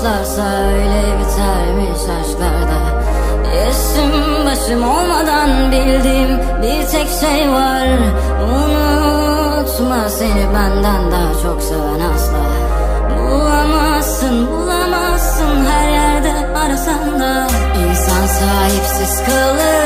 başlarsa öyle bitermiş aşklarda Yesim başım olmadan bildiğim bir tek şey var. Unutma seni benden daha çok seven asla. Bulamazsın bulamazsın her yerde arasan da. İnsan sahipsiz kalır.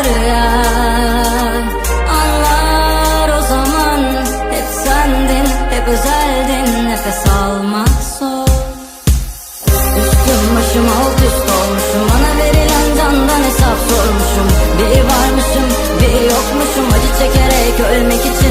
I'll make it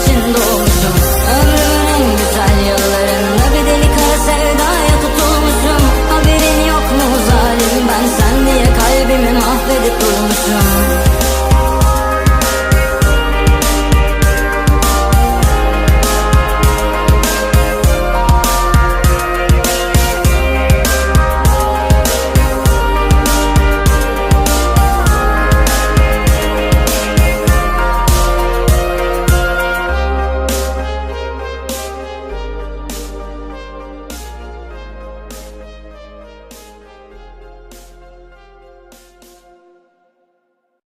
陷落